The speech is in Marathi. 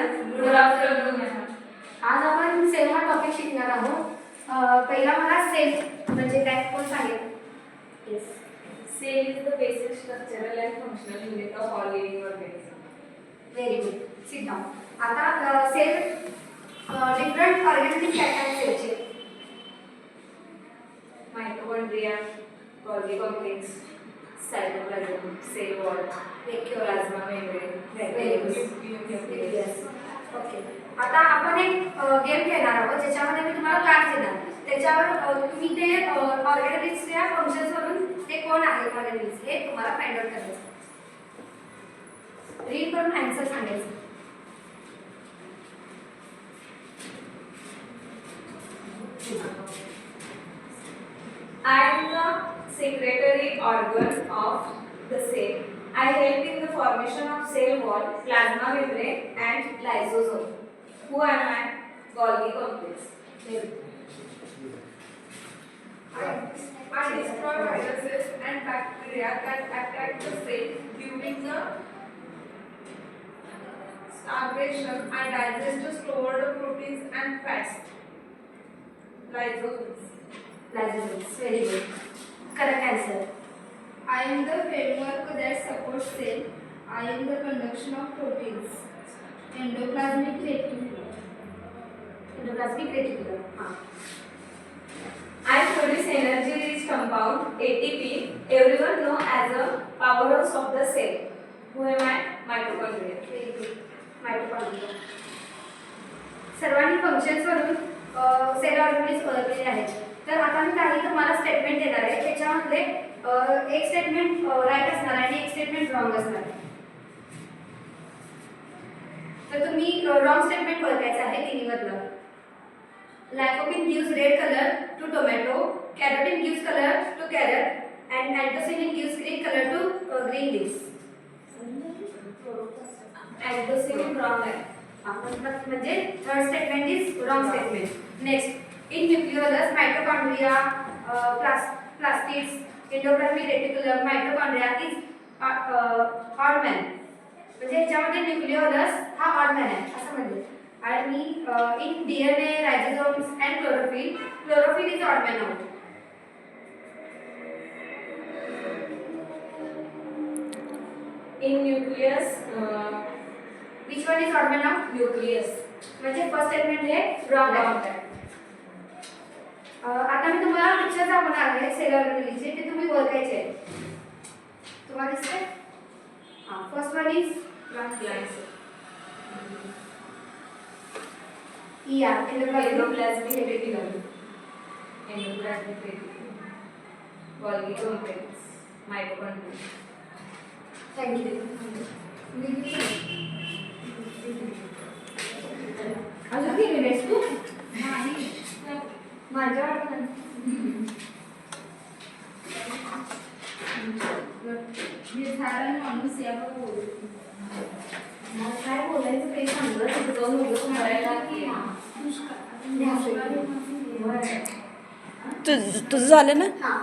गुड आज आपण सेल हा टॉपिक शिकणार आहोत पहिला मला सेल म्हणजे काय कोण सांगेल yes Cell is the basic structural and functional unit of all living organisms. Very good sit down आता सेल डिफरंट ऑर्गॅनिझम काय काय सेलचे Mitochondria, Golgi complex, cytoplasm, cell wall, plasma membrane, Very good. Okay. आता आपण एक गेम खेळणार आहोत ज्याच्यामध्ये मी तुम्हाला कार्ड देणार. त्याच्यावर तुम्ही ते ऑर्गॅनिझमच्या फंक्शन्सवरून ते कोण आहे ऑर्गॅनिक्स हे तुम्हाला फाइंड आउट करायचं. रीड करून आन्सर सांगायचं. I am the secretary organ of the same. I help in the formation of cell wall, plasma membrane and lysosome. Who am I? Golgi complex. I destroy viruses and bacteria that attack the cell during the starvation and digest the stored proteins and fats. Lysosomes. Lysosomes. Very good. Correct answer. I am the framework that supports cell. I am the conduction of proteins. Endoplasmic reticulum. Endoplasmic reticulum. हां I produce energy rich compound ATP, everyone know as a powerhouse of the cell. Who am I? Mitochondria. Very good mitochondria सर्वांनी फंक्शन्सवरून सेल ऑर्गॅनिज ओळखलेले आहेत तर आता मी काही तुम्हाला स्टेटमेंट देणार आहे. त्याच्यामध्ये एक स्टेटमेंट राईट असणार आणि एक स्टेटमेंट रॉंग असणार. आहे तर तुम्ही रॉंग स्टेटमेंट ओळखायचं आहे तिन्हीमधलं. Lycopene gives red colour to tomato carotene gives colour to carrot and anthocyanin gives green colour to green leaves anthocyanin wrong आहे. आपण म्हणजे third statement is wrong statement next in nucleolus mitochondria plastids endoplasmic reticulum mitochondria is odd man म्हणजे ह्याच्यामध्ये न्यूक्लियोलस हा ऑड मॅन आहे असं म्हणजे आणि in DNA ribosomes and chlorophyll chlorophyll is odd man out In nucleus, uh, which one is odd man out nucleus. म्हणजे फर्स्ट स्टेटमेंट हे रॉंग आहे. अ, आता पिक्चर दाखवणार आहे सेलर रिलीजचे ते तुम्ही ओळखायचे तुम्हाला दिसते हां first one is Lines. E R Endoplasmic reticulum. Endoplasmic reticulum. Golgi complex. Mitochondria. Thank you अजून किती मिनिट्स तू माझ्या माणूस यावर बोलू काय बोलायचं ते सांगलं तिथं जाऊन उगाच म्हणायला की तुझ तुझं झालं ना? हां.